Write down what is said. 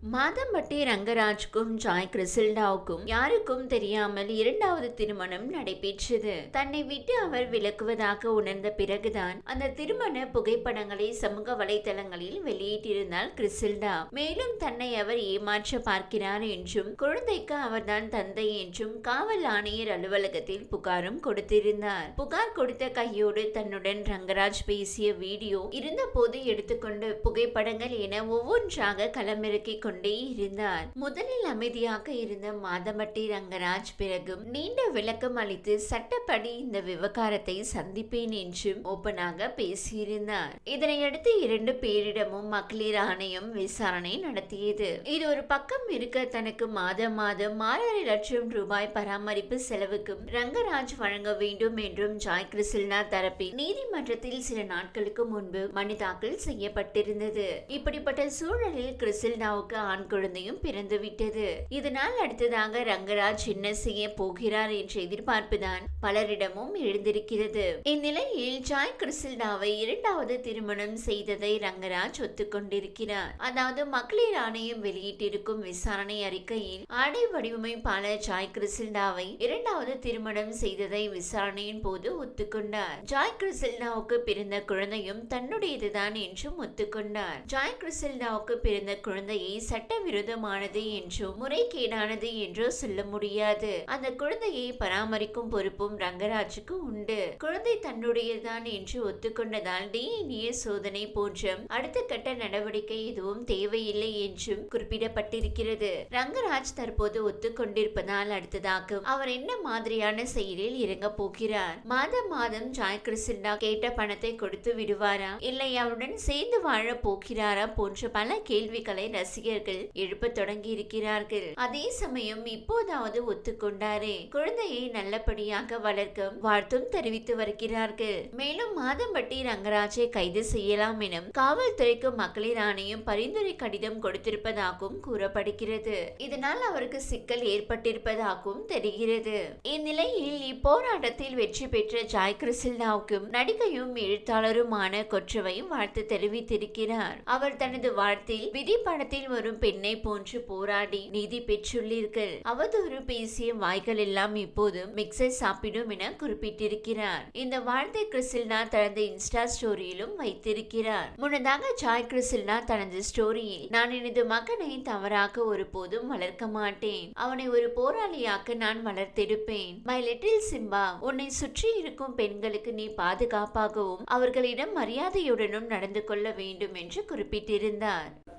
Madhampatti ரங்கராஜ்க்கும் Joy கிறிசில்டாவுக்கும் யாருக்கும் தெரியாமல் இரண்டாவது திருமணம் நடைபெற்றது. தன்னை விட்டு அவர் விலக்குவதாக உணர்ந்த பிறகுதான் அந்த திருமண புகைப்படங்களை சமூக வலைதளங்களில் வெளியிட்டிருந்தார் கிறிசில்டா மேலும் தன்னை அவர் ஏமாற்ற பார்க்கிறார் என்றும் குழந்தைக்கு அவர்தான் தந்தை என்றும் காவல் ஆணையர் அலுவலகத்தில் புகாரும் கொடுத்திருந்தார். புகார் கொடுத்த கையோடு தன்னுடன் ரங்கராஜ் பேசிய வீடியோ இருந்தபோது எடுத்துக்கொண்டு புகைப்படங்கள் என ஒவ்வொன்றாக களமிறக்கி கொண்டே இருந்தார். முதலில் அமைதியாக இருந்த மாதமட்டி ரங்கராஜ் பிறகும் நீண்ட விளக்கம் அளித்து சட்டப்படி இந்த விவகாரத்தை சந்திப்பேன் என்றும் ஓபனாக பேசியிருந்தார். இதனையடுத்து இரண்டு பேரிடமும் மகளிர் ஆணையம் விசாரணை நடத்தியது. இது ஒரு பக்கம் இருக்க தனக்கு மாதம் மாதம் ஆறரை லட்சம் ரூபாய் பராமரிப்பு செலவுக்கும் ரங்கராஜ் வழங்க வேண்டும் என்றும் ஜாய் கிறிசில்னா தரப்பில் நீதிமன்றத்தில் சில நாட்களுக்கு முன்பு மனு தாக்கல் செய்யப்பட்டிருந்தது. இப்படிப்பட்ட சூழலில் கிறிசில்டாவுக்கு ஆண் குழந்தையும் பிறந்து விட்டது இதனால் அடுத்ததாக ரங்கராஜ் என்ன செய்ய போகிறார் என்ற எதிர்பார்ப்புதான் பலரிடமும் எழுந்திருக்கிறது. இந்நிலையில் ஜாய் கிறிசில்டாவை இரண்டாவது திருமணம் செய்ததை ரங்கராஜ் ஒத்துக்கொண்டிருக்கிறார். அதாவது மகளிர் ஆணையம் வெளியிட்டிருக்கும் விசாரணை அறிக்கையில் ஆடை வடிவமைப்பாளர் ஜாய் கிறிசில்டாவை இரண்டாவது திருமணம் செய்ததை விசாரணையின் போது ஒத்துக்கொண்டார். ஜாய் கிறிசில்டாவுக்கு பிறந்த குழந்தையும் தன்னுடையதுதான் என்றும் ஒத்துக்கொண்டார். ஜாய் கிறிசில்டாவுக்கு பிறந்த குழந்தையை சட்டவிரோதமானது என்றோ முறைகேடானது என்றோ சொல்ல முடியாது. அந்த குழந்தையை பராமரிக்கும் பொறுப்பும் ரங்கராஜுக்கு உண்டு. குழந்தை தன்னுடையதான் என்று ஒத்துக்கொண்டதால் டிஎன்ஏ சோதனை போன்ற அடுத்த கட்ட நடவடிக்கை எதுவும் தேவையில்லை என்றும் குறிப்பிடப்பட்டிருக்கிறது. ரங்கராஜ் தற்போது ஒத்துக்கொண்டிருப்பதால் அடுத்ததாக அவர் என்ன மாதிரியான செயலில் இறங்க போகிறார்? மாதம் மாதம் ஜாய் கிறிசிண்டா கேட்ட பணத்தை கொடுத்து விடுவாரா? இல்லை அவருடன் சேர்ந்து வாழ போகிறாரா? போன்ற பல கேள்விகளை ரசிகர் ரசிகர்கள் எழுப்ப தொடங்கி இருக்கிறார்கள் அதே சமயம் இப்போதாவது ஒத்துக்கொண்டாரே. குழந்தையை நல்லபடியாக வளர்க்க வாழ்த்தும் தெரிவித்து வருகிறார்கள். மேலும் மாதம்பட்டி ரங்கராஜை கைது செய்யலாம் என காவல்துறைக்கு மகளிர் ஆணையம் பரிந்துரை கடிதம் கொடுத்திருப்பதாகவும் கூறப்படுகிறது. இதனால் அவருக்கு சிக்கல் ஏற்பட்டிருப்பதாகவும் தெரிகிறது. இந்நிலையில் இப்போராட்டத்தில் வெற்றி பெற்ற ஜாய் கிறிசில்டாவுக்கும் நடிகையும் எழுத்தாளருமான கொற்றவையும் வாழ்த்து தெரிவித்திருக்கிறார். அவர் தனது வாழ்த்தில் விதி படத்தில் வரும் பெண்ணை போன்று போராடி நீதி பெற்றுள்ளீர்கள். அவதூறு பேசிய வாய்கள் எல்லாம் இப்போது மிக்சர் சாப்பிடும் என குறிப்பிட்டிருக்கிறார். இந்த வாழ்த்தை கிறிசில்னா தனது இன்ஸ்டா ஸ்டோரியிலும் வைத்திருக்கிறார். முன்னதாக ஜாய் கிறிசில்னா தனது ஸ்டோரியில் நான் எனது மகனை தவறாக ஒருபோதும் வளர்க்க மாட்டேன். அவனை ஒரு போராளியாக்க நான் வளர்த்தெடுப்பேன். மை லிட்டில் சிம்பா உன்னை சுற்றி இருக்கும் பெண்களுக்கு நீ பாதுகாப்பாகவும் அவர்களிடம் மரியாதையுடனும் நடந்து கொள்ள வேண்டும் என்று குறிப்பிட்டிருந்தார்.